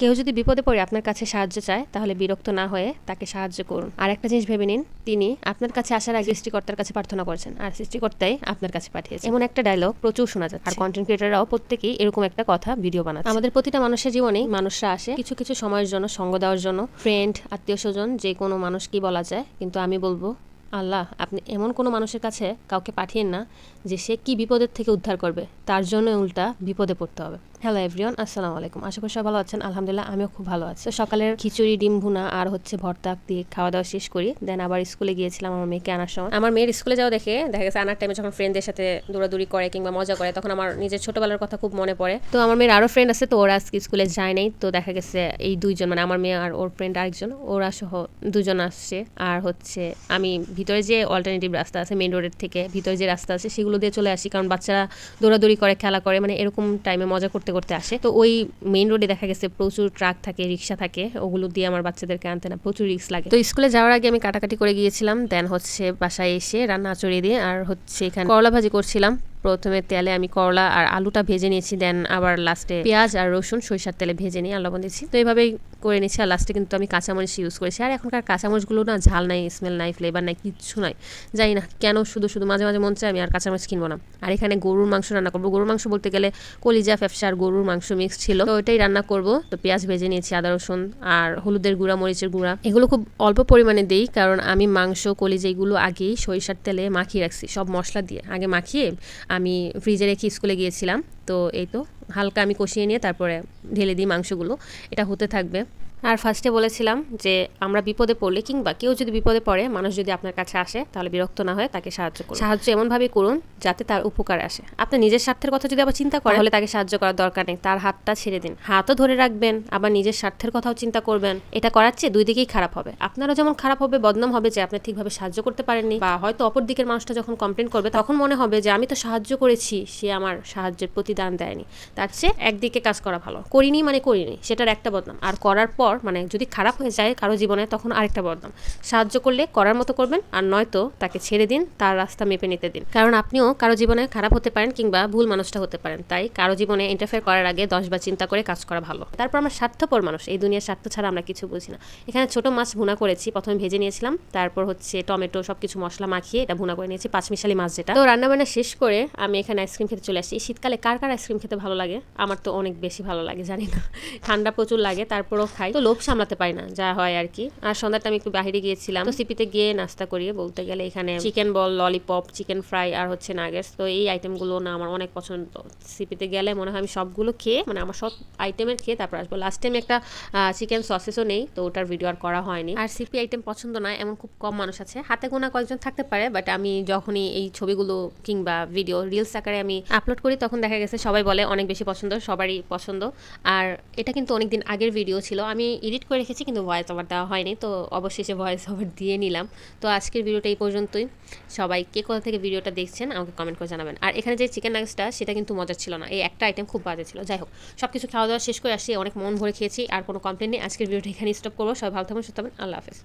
কেউ যদি বিপদে পড়ে আপনার কাছে সাহায্য চায়, তাহলে বিরক্ত না হয়ে তাকে সাহায্য করুন। আর একটা জিনিস ভেবে নিন, তিনি আপনার কাছে আসার আগে সৃষ্টিকর্তার কাছে প্রার্থনা করেছেন, আর সৃষ্টিকর্তাই আপনার কাছে পাঠিয়েছে। এমন একটা ডায়লগ প্রচুর শোনা যায় আর কন্টেন্ট ক্রিয়েটাররাও প্রত্যেকেই এরকম একটা কথা ভিডিও বানাচ্ছে। আমাদের প্রতিটা মানুষের জীবনেই মানুষরা আসে কিছু কিছু সময়ের জন্য, সঙ্গ দেওয়ার জন্য। ফ্রেন্ড আত্মীয় স্বজন যে কোনো মানুষ কি বলা যায়, কিন্তু আমি বলব, আল্লাহ, আপনি এমন কোনো মানুষের কাছে কাউকে পাঠিয়েন না যে সে কি বিপদের থেকে উদ্ধার করবে, তার জন্য উল্টা বিপদে পড়তে হবে। হ্যালো এভরিওয়ান আসসালামু আলাইকুম আশা করি সবাই ভালো আছেন। আলহামদুলিল্লাহ, আমিও খুব ভালো আছি। তো সকালের খিচুড়ি, ডিম ভুনা আর হচ্ছে ভর্তা দিয়ে খাওয়া দাওয়া শেষ করি। দেন আবার স্কুলে গিয়েছিলাম আমার মেয়েকে আনার সময়। আমার মেয়ের স্কুলে যাওয়া দেখে দেখা গেছে আনার টাইমে যখন ফ্রেন্ডদের সাথে দৌড়াদৌড়ি করে কিংবা মজা করে, তখন আমার নিজের ছোটবেলার কথা খুব মনে পড়ে। তো আমার মেয়ের আরও ফ্রেন্ড আছে, তো ওরা আজকে স্কুলে যায় নাই। তো দেখা গেছে এই দুইজন মানে আমার মেয়ে আর ওর ফ্রেন্ড আরেকজন, ওরা সহ দুজন আসছে। আর হচ্ছে আমি ভিতরে যে অল্টারনেটিভ রাস্তা আছে মেন রোডের থেকে ভিতরে যে রাস্তা আছে, সেগুলো দিয়ে চলে আসি। কারণ বাচ্চারা দৌড়াদৌড়ি করে, খেলা করে মানে এরকম টাইমে মজা করতে করতে করতে আসে। তো ওই মেইন রোডে দেখা গেছে প্রচুর ট্রাক থাকে রিক্সা থাকে, ওগুলো দিয়ে আমার বাচ্চাদেরকে আনতে না, প্রচুর রিক্স লাগে। তো স্কুলে যাওয়ার আগে আমি কাটাকাটি করে গিয়েছিলাম দেন হচ্ছে বাসায় এসে রান্না চড়িয়ে দিয়ে আর হচ্ছে এখানে করলা ভাজি করছিলাম। প্রথমে তেলে আমি করলা আর আলুটা ভেজে নিয়েছি দেন আবার লাস্টে পেঁয়াজ আর রসুন, সরিষার তেলে ভেজে নিয়ে আলু দিয়েছি। তো এইভাবেই করে নিয়েছি আর লাস্টে কিন্তু আমি কাঁচামরিচ ইউজ করেছি। আর এখনকার কাঁচামরিচগুলো না ঝাল নাই স্মেল নাই ফ্লেভার নাই, কিচ্ছু নাই। জানি না কেন শুধু শুধু মাঝে মাঝে মন চায় আমি আর কাঁচামরিচ কিনবো না। আর এখানে গরুর মাংস রান্না করব। গরুর মাংস বলতে গেলে কলিজা, ফ্যাপসা আর গরুর মাংস মিক্স ছিল। তো ওইটাই রান্না করব। তো পেঁয়াজ ভেজে নিয়েছি, আদা, রসুন আর হলুদের গুঁড়া, মরিচের গুঁড়া। এগুলো খুব অল্প পরিমাণে দিই কারণ আমি মাংস, কলিজা এগুলো আগেই সরিষার তেলে মাখিয়ে রাখছি। সব মশলা দিয়ে। আগে মাখিয়ে আমি ফ্রিজে রেখে স্কুলে গিয়েছিলাম। তো এই তো হালকা আমি কষিয়ে নিয়ে তারপরে ঢেলে দিই মাংসগুলো। এটা হতে থাকবে। আর ফার্স্টে বলেছিলাম যে, আমরা বিপদে পড়লে কিংবা কেউ যদি বিপদে পড়ে, মানুষ যদি আপনার কাছে আসে, তাহলে বিরক্ত না হয়ে তাকে সাহায্য করুন। সাহায্য এমনভাবে করুন যাতে তার উপকার আসে। আপনি নিজের স্বার্থের কথা যদি আবার চিন্তা করেন, তাহলে তাকে সাহায্য করার দরকার নেই। তার হাতটা ছেড়ে দিন। হাতও ধরে রাখবেন, আবার নিজের স্বার্থের কথাও চিন্তা করবেন। এটা করার চেয়ে দুই দিকেই খারাপ হবে। আপনারও যেমন খারাপ হবে, বদনাম হবে যে, আপনি ঠিকভাবে সাহায্য করতে পারেননি। বা হয়তো অপর দিকের মানুষটা যখন কমপ্লেন করবে, তখন মনে হবে যে, আমি তো সাহায্য করেছি, সে আমার সাহায্যের প্রতিদান দেয়নি। তার চেয়ে একদিকে কাজ করা ভালো। করিনি মানে করিনি, সেটার একটা বদনাম। আর করার পর মানে যদি খারাপ হয়ে যায় কারও জীবনে, তখন আরেকটা বদনাম। সাহায্য করলে করার মতো করবেন, আর নয়তো তাকে ছেড়ে দিন, তার রাস্তা মেপে নিতে দিন। কারণ আপনিও কারও জীবনে খারাপ হতে পারেন কিংবা ভুল মানুষটা হতে পারেন। তাই কারও জীবনে ইন্টারফেয়ার করার আগে দশবার চিন্তা করে কাজ করা ভালো। তারপর আমরা স্বার্থপর মানুষ। এই দুনিয়ার স্বার্থ ছাড়া আমরা কিছু বুঝি না। এখানে ছোট মাছ ভুনা করেছি, প্রথমে ভেজে নিয়েছিলাম। তারপর হচ্ছে টমেটো সব কিছু মশলা মাখিয়ে এটা ভুনা করে নিয়েছি, পাঁচমিশালি মাছ যেটা। তো রান্নাবান্না শেষ করে আমি এখানে আইসক্রিম খেতে চলে আসি। শীতকালে কার কার আইসক্রিম খেতে ভালো লাগে? আমার তো অনেক বেশি ভালো লাগে, জানি না। ঠান্ডা প্রচুর লাগে, তারপরও খাই। তো লোভ সামলাতে পারি না, যা হয় আর কি। আর সন্ধ্যাটা আমি একটু বাইরে গিয়েছিলাম। তো সিপিতে গিয়ে নাস্তা করিয়ে বলতে গেলে এখানে chicken ball lollipop chicken fry আর হচ্ছে নাগেটস তো এই আইটেমগুলো না আমার অনেক পছন্দ। সিপিতে গেলে মনে হয় আমি সবগুলো খেয়ে মানে আমার সব আইটেমের খেয়ে তারপর আসব। লাস্ট টাইম একটা চিকেন সসেসও নেই, তো ওটার ভিডিও আর করা হয়নি। আর সিপি আইটেম পছন্দ নয় এমন খুব কম মানুষ আছে। হাতে গোনা কয়েকজন থাকতে পারে বাট আমি যখনই এই ছবিগুলো কিংবা ভিডিও রিলস আকারে আমি আপলোড করি, তখন দেখা গেছে সবাই বলে অনেক বেশি পছন্দ, সবারই পছন্দ। আর এটা কিন্তু অনেকদিন আগের ভিডিও ছিল। আমি এডিট করে রেখেছি, কিন্তু ভয়েস ওভার দেওয়া হয়নি, তো অবশেষে ভয়েস ওভার দিয়ে নিলাম। তো আজকের ভিডিওটা এই পর্যন্তই। সবাই কে কোথা থেকে ভিডিওটা দেখছেন, আমাকে কমেন্ট করে জানাবেন। আর এখানে যে চিকেন নাগসটা সেটা কিন্তু মজার ছিল না। এই একটা আইটেম খুব বাজে ছিল। যাই হোক সব কিছু খাওয়া দাওয়া শেষ করে আসি অনেক মন ভরে খেয়েছি, আর কোনো কমপ্লেন নেই। আজকের ভিডিওটা এখানে স্টপ করব। সবাই ভালো থাকবেন, সুস্থ থাকবেন। আল্লাহ হাফেজ।